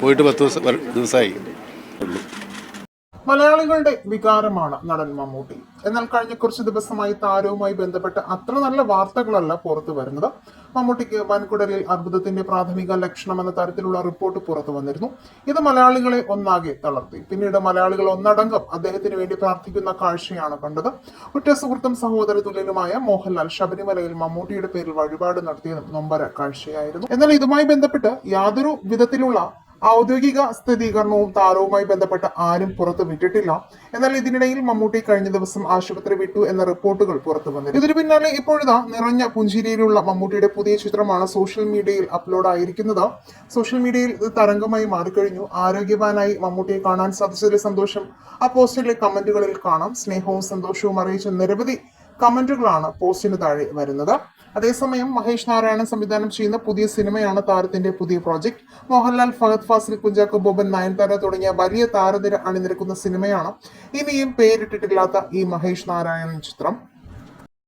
പോയിട്ട് പത്ത് ദിവസം ദിവസമായി മലയാളികളുടെ വികാരമാണ് നടൻ മമ്മൂട്ടി. എന്നാൽ കഴിഞ്ഞ കുറച്ച് ദിവസമായി താരവുമായി ബന്ധപ്പെട്ട് അത്ര നല്ല വാർത്തകളല്ല പുറത്തു വരുന്നത്. മമ്മൂട്ടിക്ക് വൻകുടലിൽ അർബുദത്തിന്റെ പ്രാഥമിക ലക്ഷണം എന്ന തരത്തിലുള്ള റിപ്പോർട്ട് പുറത്തു വന്നിരുന്നു. ഇത് മലയാളികളെ ഒന്നാകെ തളർത്തി. പിന്നീട് മലയാളികൾ ഒന്നടങ്കം അദ്ദേഹത്തിന് വേണ്ടി പ്രാർത്ഥിക്കുന്ന കാഴ്ചയാണ് കണ്ടത്. ഉറ്റ സുഹൃത്തും സഹോദര തുല്യനുമായ മോഹൻലാൽ ശബരിമലയിൽ മമ്മൂട്ടിയുടെ പേരിൽ വഴിപാട് നടത്തിയതും നൊമ്പര കാഴ്ചയായിരുന്നു. എന്നാൽ ഇതുമായി ബന്ധപ്പെട്ട് യാതൊരു വിധത്തിലുള്ള ഔദ്യോഗിക സ്ഥിരീകരണവും താരവുമായി ബന്ധപ്പെട്ട് ആരും പുറത്തു വിട്ടിട്ടില്ല. എന്നാൽ ഇതിനിടയിൽ മമ്മൂട്ടി കഴിഞ്ഞ ദിവസം ആശുപത്രി വിട്ടു എന്ന റിപ്പോർട്ടുകൾ പുറത്തു വന്നിരുന്നു. ഇതിനു പിന്നാലെ ഇപ്പോഴിതാ നിറഞ്ഞ പുഞ്ചിരിയിലുള്ള മമ്മൂട്ടിയുടെ പുതിയ ചിത്രമാണ് സോഷ്യൽ മീഡിയയിൽ അപ്ലോഡ് ആയിരിക്കുന്നത്. സോഷ്യൽ മീഡിയയിൽ ഇത് തരംഗമായി മാറിക്കഴിഞ്ഞു. ആരോഗ്യവാനായി മമ്മൂട്ടിയെ കാണാൻ സാധിച്ചതിലെ സന്തോഷം. ആ പോസ്റ്റിലെ കമന്റുകളിൽ കാണാം. സ്നേഹവും സന്തോഷവും അറിയിച്ച നിരവധി കമന്റുകളാണ് പോസ്റ്റിന് താഴെ വരുന്നത്. അതേസമയം മഹേഷ് നാരായണൻ സംവിധാനം ചെയ്യുന്ന പുതിയ സിനിമയാണ് താരത്തിന്റെ പുതിയ പ്രോജക്ട്. മോഹൻലാൽ ഫഹദ് ഫാസിൽ കുഞ്ചാക്കോ ബോബൻ നയൻതാര തുടങ്ങിയ വലിയ താരനിര അണിനിരക്കുന്ന സിനിമയാണ്. ഇനിയും പേരിട്ടിട്ടില്ലാത്ത ഈ മഹേഷ് നാരായണൻ ചിത്രം.